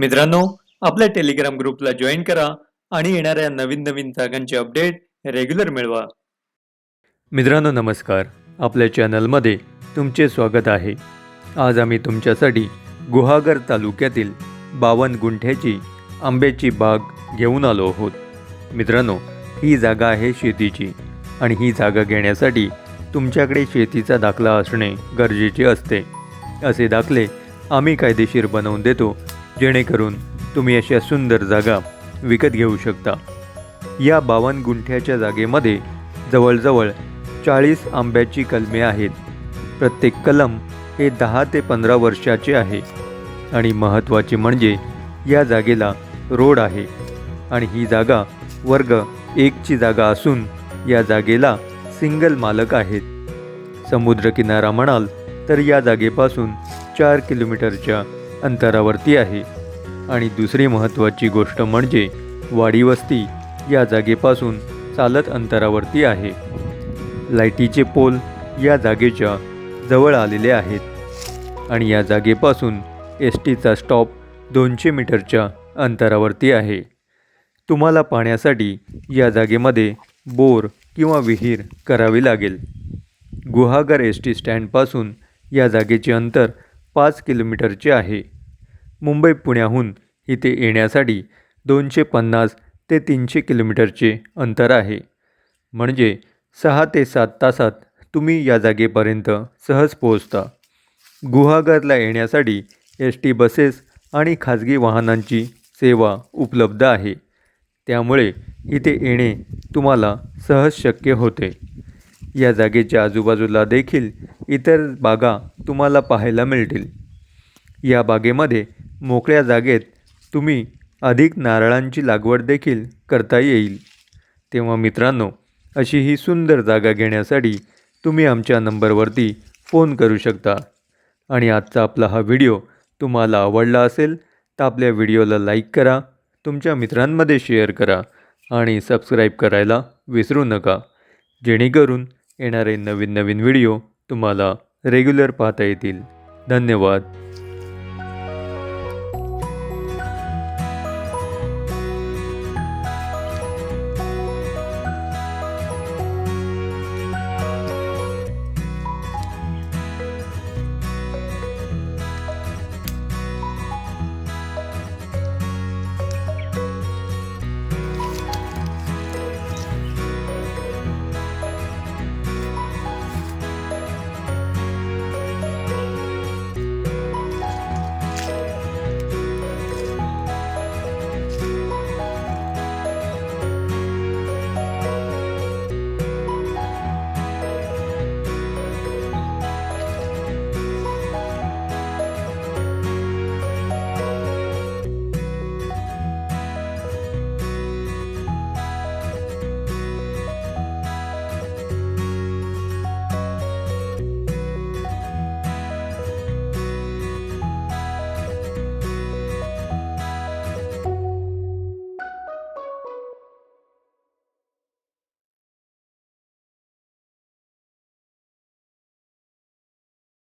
मित्रांनो आपल्या टेलिग्राम ग्रुपला जॉईन करा आणि येणाऱ्या नवीन नवीन जागांचे अपडेट रेग्युलर मिळवा. मित्रांनो नमस्कार. आपल्या चॅनलमध्ये तुमचे स्वागत आहे. आज आम्ही तुमच्यासाठी गुहागर तालुक्यातील बावन्न गुंठ्याची आंब्याची बाग घेऊन आलो आहोत. मित्रांनो ही जागा आहे शेतीची आणि ही जागा घेण्यासाठी तुमच्याकडे शेतीचा दाखला असणे गरजेचे असते. असे दाखले आम्ही कायदेशीर बनवून देतो जेणेकरून तुम्ही अशा सुंदर जागा विकत घेऊ शकता. या बावन्न गुंठ्याच्या जागेमध्ये जवळजवळ चाळीस आंब्याची कलमे आहेत. प्रत्येक कलम हे दहा ते पंधरा वर्षाचे आहे आणि महत्त्वाचे म्हणजे या जागेला रोड आहे आणि ही जागा वर्ग एकची जागा असून या जागेला सिंगल मालक आहेत. समुद्रकिनारा म्हणाल तर या जागेपासून चार किलोमीटरच्या अंतरावरती आहे. आणि दुसरी महत्त्वाची गोष्ट म्हणजे वाडी वस्ती या जागेपासून चालत अंतरावरती आहे. लाईटीचे पोल या जागेच्या जवळ आलेले आहेत आणि या जागेपासून एस टीचा स्टॉप दोनशे मीटरच्या अंतरावरती आहे. तुम्हाला पाण्यासाठी या जागेमध्ये बोर किंवा विहीर करावी लागेल. गुहागर एस टी स्टँडपासून या जागेचे अंतर पाच किलोमीटरचे आहे. मुंबई पुण्याहून इथे येण्यासाठी दोनशे पन्नास ते तीनशे किलोमीटरचे अंतर आहे. म्हणजे सहा ते सात तासात तुम्ही या जागेपर्यंत सहज पोहोचता. गुहागरला येण्यासाठी एस टी बसेस आणि खाजगी वाहनांची सेवा उपलब्ध आहे. त्यामुळे इथे येणे तुम्हाला सहज शक्य होते. या जागेच्या आजूबाजूला देखील इतर बागा तुम्हाला पाहायला मिळतील. या बागेमध्ये मोकळ्या जागेत तुम्ही अधिक नारळांची लागवड देखील करता येईल. तेव्हा मित्रांनो अशी ही सुंदर जागा घेण्यासाठी तुम्ही आमच्या नंबरवरती फोन करू शकता. आणि आजचा आपला हा व्हिडिओ तुम्हाला आवडला असेल तर आपल्या व्हिडिओला लाईक करा तुमच्या मित्रांमध्ये शेअर करा आणि सबस्क्राईब करायला विसरू नका. जेणेकरून येणारे नवीन नवीन व्हिडिओ तुम्हाला रेग्युलर पाहता येतील. धन्यवाद.